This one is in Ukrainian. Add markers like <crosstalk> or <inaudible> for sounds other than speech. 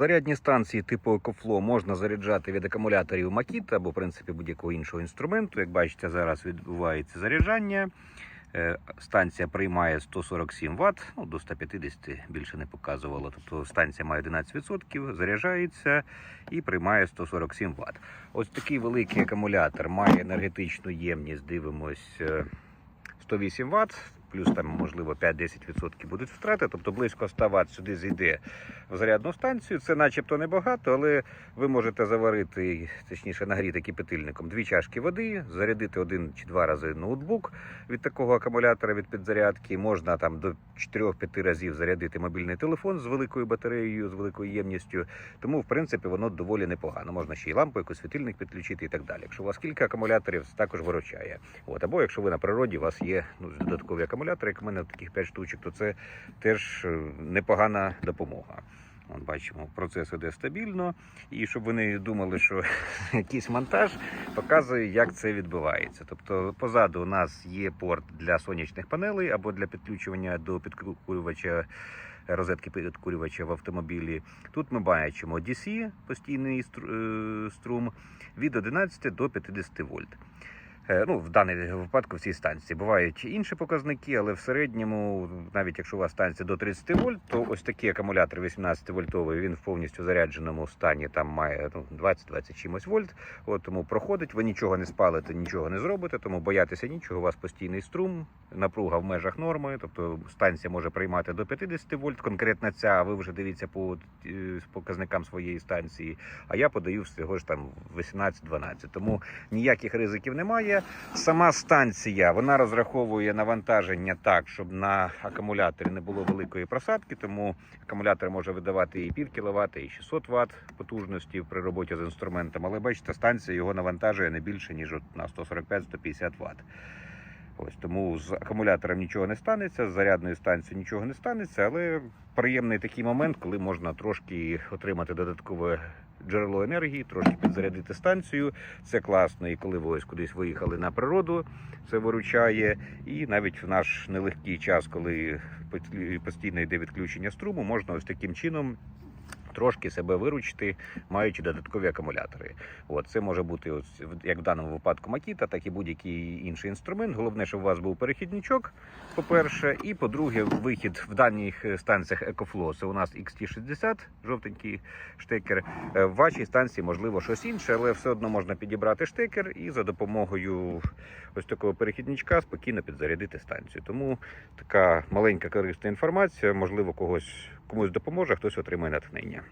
Зарядні станції типу EcoFlow можна заряджати від акумуляторів Makita або в принципі будь-якого іншого інструменту. Як бачите, зараз відбувається заряджання. Е, Станція приймає 147 Вт, ну до 150 більше не показувало. Тобто станція має 11%, заряджається і приймає 147 Вт. Ось такий великий акумулятор має енергетичну ємність. Дивимось е, 108 Вт, плюс там можливо 5-10% будуть втрати, тобто близько 100 Вт сюди зійде зарядну станцію. Це начебто небагато, але ви можете заварити, точніше нагріти кипятильником дві чашки води, зарядити один чи два рази ноутбук від такого акумулятора від підзарядки. Можна там до 4-5 разів зарядити мобільний телефон з великою батареєю, з великою ємністю. Тому, в принципі, воно доволі непогано. Можна ще й лампу, якийсь світильник підключити і так далі. Якщо у вас кілька акумуляторів, це також виручає. От або якщо ви на природі, у вас є ну, додаткові акумулятори, як у мене таких 5 штучок, то це теж е, непогана допомога. От бачимо, процес іде стабільно. І щоб ви не думали, що <laughs> якийсь монтаж показує, як це відбувається. Тобто позаду у нас є порт для сонячних панелей або для підключення до підкурювача розетки підкурювача в автомобілі. Тут ми бачимо DC, постійний е, струм від 11 до 50 вольт. Е, Ну, в даному випадку в цій станції бувають інші показники, але в середньому, навіть якщо у вас станція до 30 вольт, то ось такий акумулятор 18 вольтовий, він в повністю зарядженому стані там має ну, 20-20 чимось вольт. От тому проходить, ви нічого не спалите, нічого не зробите, тому боятися нічого. У вас постійний струм, напруга в межах норми, тобто станція може приймати до 50 вольт. Конкретно ця, а ви вже дивіться по е, показникам своєї станції. А я подаю всього ж там 18-12. Тому ніяких ризиків немає. Сама станція вона розраховує навантаження так, щоб на акумуляторі не було великої просадки, тому акумулятор може видавати і пів кВт, і 600 Вт потужності при роботі з інструментом. Але бачите, станція його навантажує не більше ніж на 145-150 Вт. Ось тому з акумулятором нічого не станеться, з зарядною станцією нічого не станеться, але приємний такий момент, коли можна трошки отримати додаткове джерело енергії, трошки підзарядити станцію. Це класно, і коли ви ось кудись виїхали на природу, це виручає. І навіть в наш нелегкий час, коли постійно йде відключення струму, можна ось таким чином. Трошки себе виручити, маючи додаткові акумулятори. От це може бути ось як в даному випадку Makita, так і будь-який інший інструмент. Головне, щоб у вас був перехідничок, по-перше, і по-друге, вихід в даних станціях EcoFlow. Це у нас XT60, жовтенький штекер. Е, В вашій станції можливо щось інше, але все одно можна підібрати штекер і за допомогою ось такого перехідничка спокійно підзарядити станцію. Тому така маленька корисна інформація, можливо, когось комусь допоможе, хтось отримає натхнення.